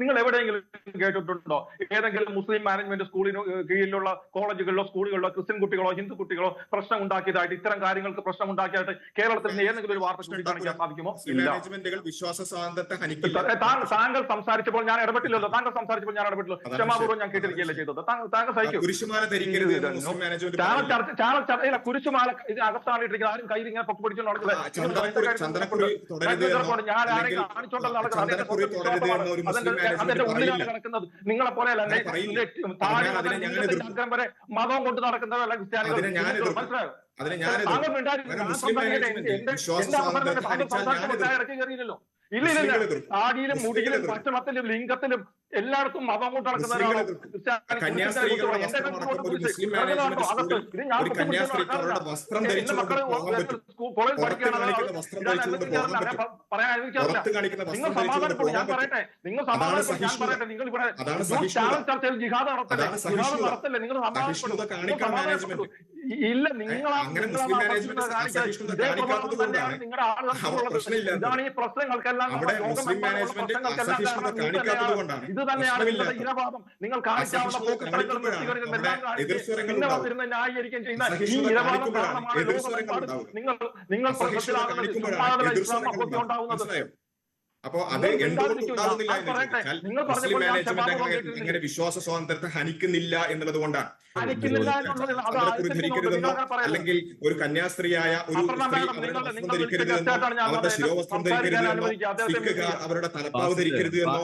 നിങ്ങൾ എവിടെയെങ്കിലും കേട്ടിട്ടുണ്ടോ? ഏതെങ്കിലും മുസ്ലിം മാനേജ്മെന്റ് സ്കൂളിന് കീഴിലുള്ള കോളേജുകളിലോ സ്കൂളുകളിലോ ക്രിസ്ത്യൻ കുട്ടികളോ ഹിന്ദു കുട്ടികളോ പ്രശ്നം ഉണ്ടാക്കിയതായിട്ട് ഇത്തരം കാര്യങ്ങൾക്ക് പ്രശ്നം ഉണ്ടാക്കിയതായിട്ട് കേരളത്തിൽ നിന്ന് ഏതെങ്കിലും ഒരു വാർത്ത ചൂണ്ടിക്കാണിക്കാൻ സാധിക്കുമോ? ഇല്ല. വിശ്വാസ സ്വാതന്ത്ര്യത്തെ ഹനിക്കില്ല. താങ്കൾ സംസാരിച്ചപ്പോൾ ഞാൻ ഇടപെട്ടില്ലല്ലോ. താങ്കൾ സംസാരിച്ചപ്പോൾ ഞാൻ ഇടപെട്ടില്ല. ക്ഷമാപൂർവം ഞാൻ കേട്ടിരിക്കുകയല്ലേ ചെയ്തത്. താങ്കൾ സഹിക്കും. ചാനൽ കുരിശുമാല ഇത് അകത്താണ് ഇട്ടിരിക്കുന്നത് ആരും കയ്യിൽ ഇങ്ങനെ പൊക്കി പിടിച്ചോണ്ട് നടക്കുന്നത് ഞാൻ ആരെങ്കിലും കാണിച്ചോണ്ടല്ലോ നടക്കുന്നത്. അതിന്റെ ഉള്ളിലാണ് കിടക്കുന്നത്? നിങ്ങളെ പോലെയല്ല. താഴെ വരെ മതം കൊണ്ട് നടക്കുന്നവരല്ല ക്രിസ്ത്യാനികൾ. മനസ്സിലായോ? താങ്കൾ ഇല്ല ഇല്ല താടിയിലും മുടിയിലും. ഭക്ഷണത്തിലും ലിംഗത്തിലും എല്ലായിടത്തും മതം കൊണ്ട് നടക്കുന്ന നിങ്ങൾ സമാധാനപ്പെടും. ഞാൻ പറയട്ടെ. നിങ്ങൾ അതാണ് സമാധാനപ്പെടും. ഞാൻ പറയട്ടെ. നിങ്ങൾ ഇവിടെ ചാനൽ ചർച്ചയിൽ ജിഹാദ് നടത്തല്ലേ അതാണ് ജിഹാദ് നടത്തല്ലേ? നിങ്ങൾ സമാധാനപ്പെടും. ഇല്ല. നിങ്ങൾ നിങ്ങളുടെ അവിടെ ആളുകൾ പ്രശ്നമില്ല ഇതാണ് ഈ പ്രശ്നങ്ങൾക്കെല്ലാം ഇത് ഇത് തന്നെയാണ്. നിങ്ങളുടെ ഇരവാദം നിങ്ങൾ കാണിക്കാവുന്ന പിന്നെ ഉണ്ടാവും. ന്യായീകരിക്കുകയും ചെയ്യുന്ന ഈ ഇരവാദം കാരണമാണ് ലോകമെമ്പാടും. നിങ്ങൾ നിങ്ങൾ പ്രശ്നത്തിലാകുന്നത് എതിർസ്വരങ്ങൾ അപ്പോ അത് എന്തുകൊണ്ട് ഉണ്ടാകുന്നില്ല എന്ന് ചോദിച്ചാൽ മുസ്ലിം മാനേജ്മെന്റ് ക്ഷമാപണം അങ്ങനെ അങ്ങനെ വിശ്വാസ സ്വാതന്ത്ര്യത്തെ ഹനിക്കുന്നില്ല എന്നുള്ളത് കൊണ്ടാണ്. ധരിക്കരുതെന്നോ. അല്ലെങ്കിൽ ഒരു കന്യാസ്ത്രീയായ ഒരു സ്ത്രീ മാഡം, അവരുടെ. ശിരോവസ്ത്രം ധരിക്കരുതെന്നോ സിഖുകാർ. അവരുടെ തലപ്പാവ് ധരിക്കരുത് എന്നോ